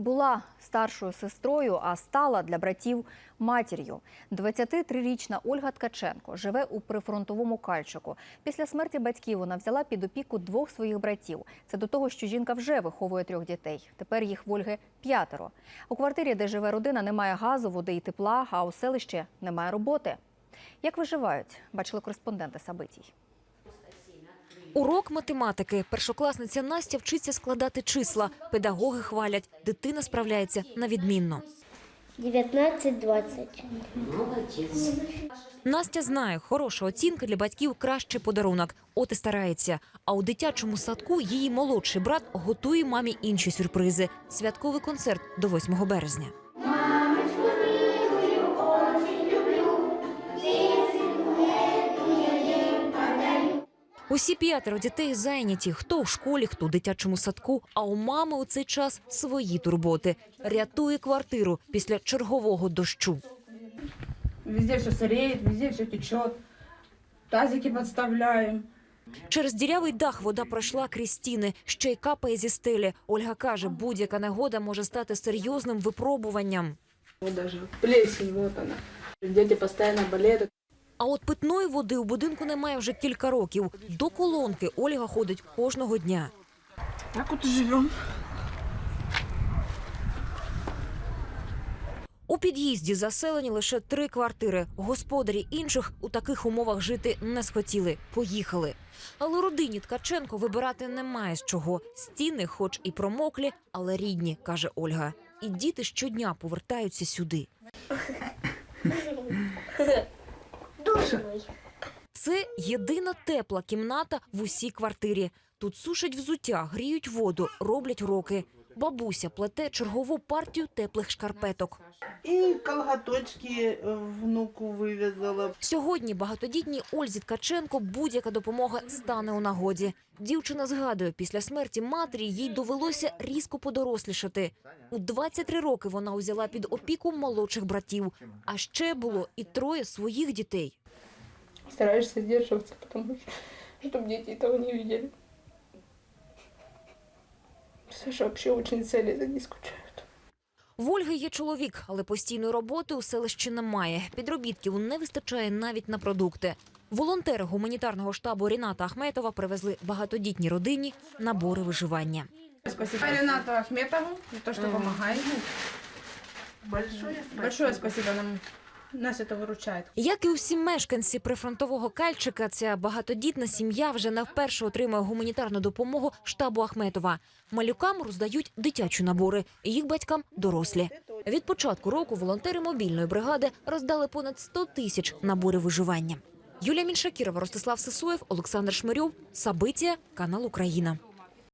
Була старшою сестрою, а стала для братів матір'ю. 23-річна Ольга Ткаченко живе у прифронтовому Кальчику. Після смерті батьків вона взяла під опіку двох своїх братів. Це до того, що жінка вже виховує трьох дітей. Тепер їх в Ольги п'ятеро. У квартирі, де живе родина, немає газу, води і тепла, а у селищі немає роботи. Як виживають, бачили кореспонденти Сабитій. Урок математики. Першокласниця Настя вчиться складати числа. Педагоги хвалять. Дитина справляється на відмінно. 19-20. Настя знає, хороша оцінка для батьків краще подарунок. От і старається. А у дитячому садку її молодший брат готує мамі інші сюрпризи. Святковий концерт до 8 березня. Усі п'ятеро дітей зайняті. Хто у школі, хто у дитячому садку. А у мами у цей час свої турботи. Рятує квартиру після чергового дощу. Везде все сыреет, везде все течет. Тазики подставляем. Через дірявий дах вода пройшла крізь стіни, ще й капає зі стелі. Ольга каже, будь-яка негода може стати серйозним випробуванням. Вот даже плесень, вот она. Дети постоянно болеют. А от питної води у будинку немає вже кілька років. До колонки Ольга ходить кожного дня. Так вот и живем. У під'їзді заселені лише три квартири. Господарі інших у таких умовах жити не схотіли. Поїхали. Але родині Ткаченко вибирати немає з чого. Стіни, хоч і промоклі, але рідні, каже Ольга. І діти щодня повертаються сюди. Душевый. Це єдина тепла кімната в усій квартирі. Тут сушать взуття, гріють воду, роблять уроки. Бабуся плете чергову партію теплих шкарпеток. І колготочки е, внуку вив'язала. Сьогодні багатодітній Ользі Ткаченко будь-яка допомога стане у нагоді. Дівчина згадує, після смерті матері їй довелося різко подорослішати. У 23 роки вона узяла під опіку молодших братів. А ще було і троє своїх дітей. Стараешься сдерживаться, потому что, чтобы дети этого не видели. Саша вообще очень цели за ней скучают. В Ольги є чоловік, але постійної роботи у селищі немає. Підробітків не вистачає навіть на продукти. Волонтери гуманітарного штабу Ріната Ахметова привезли багатодітній родині набори виживання. Спасибо Ренату Ахметову за то, что помогает. Большое Большое спасибо нам. Нас это выручает. Як і усі мешканці прифронтового Кальчика, ця багатодітна сім'я вже не вперше отримує гуманітарну допомогу штабу Ахметова. Малюкам роздають дитячі набори, їх батькам дорослі. Від початку року волонтери мобільної бригади роздали понад 100 тисяч наборів виживання. Юлія Міншакірова, Ростислав Сисоєв, Олександр Шмирьов, Сабитія, канал Україна.